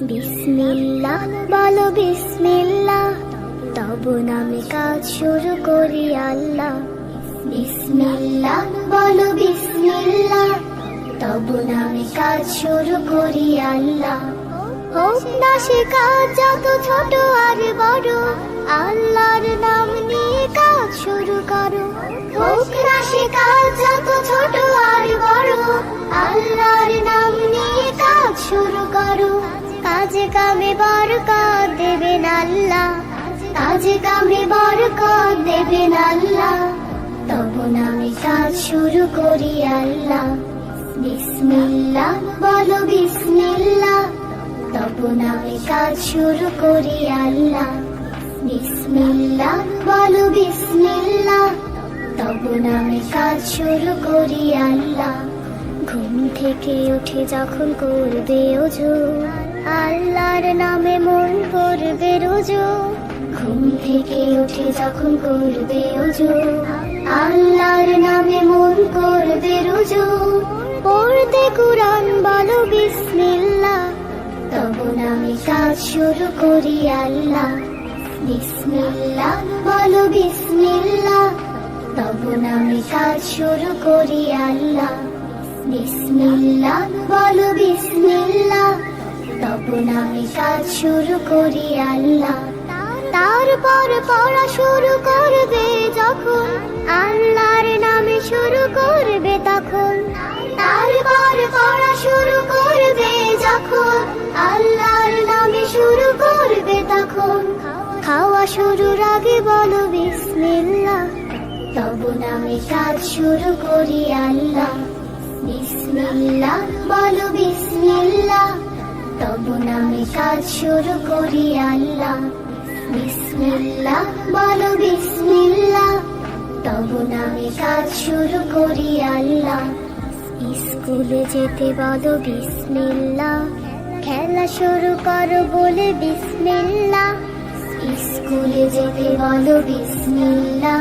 বিসমিল্লাহ, বলো বিসমিল্লাহ। তব নামে কাজ শুরু করি আল্লাহ। বিসমিল্লাহ, বলো বিসমিল্লাহ। তব নামে কাজ শুরু করি আল্লাহ। হোক না সে কাজ যত ছোট আর বড়। আল্লাহর নাম নিয়ে কাজ শুরু করো। করো কাজে কামে বরকত দেবেন আল্লাহ কাজে কামে বরকত দেবেন আল্লাহ তব নামে কাজ শুরু করি আল্লাহ বিসমিল্লাহ, বলো বিসমিল্লাহ। তব নামে কাজ শুরু করি আল্লাহ বিসমিল্লাহ, বলো বিসমিল্লাহ। তব নামে কাজ শুরু করি আল্লাহ থেকে উঠে যখন করবে ওজো আল্লাহর নামে মন করবে রোজো। ঘুম থেকে উঠে যখন করবে ওজো আল্লাহর নামে মন করবে রোজো। পড়তে কুরআন বলো বিসমিল্লাহ। তব আমি কাজ শুরু করি আল্লাহ। বিসমিল্লাহ বলো বিসমিল্লাহ। তব আমি কাজ শুরু করি আল্লাহ। বিসমিল্লাহ, বলো বিসমিল্লাহ। তব নামে কাজ শুরু করি আল্লাহ। তারপর পড়া শুরু করবে যখন। আল্লাহর নামে শুরু করবে তখন। তারপর পড়া শুরু করবে যখন। আল্লাহর নামে শুরু করবে তখন। খাওয়া শুরুর আগে বলো বিসমিল্লাহ। তব নামে কাজ শুরু করি আল্লাহ। বিসমিল্লাহ, বলো বিসমিল্লাহ, তব নামে কাজ শুরু করি আল্লাহ। বিসমিল্লাহ, বলো বিসমিল্লাহ, তব নামে কাজ শুরু করি আল্লাহ। স্কুলে যেতে বলো বিসমিল্লাহ, খেলা শুরু করো বলে বিসমিল্লাহ। স্কুলে যেতে বলো বিসমিল্লাহ,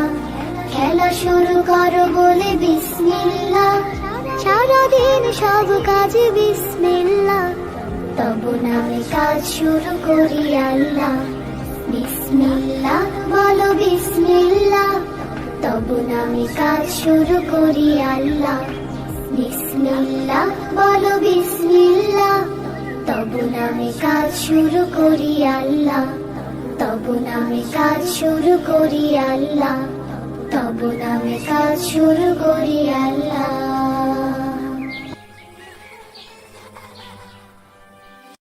খেলা শুরু করো বলে বিসমিল্লাহ। সারাদিন সব কাজে বিসমিল্লাহ, তব নামে কাজ শুরু করি আল্লাহ। বিসমিল্লাহ, বলো বিসমিল্লাহ, তব নামে কাজ শুরু করি আল্লাহ। বিসমিল্লাহ, বলো বিসমিল্লাহ, তব নামে কাজ শুরু করি আল্লাহ। তব নামে কাজ শুরু করি আল্লাহ, তব নামে কাজ শুরু করি আল্লাহ।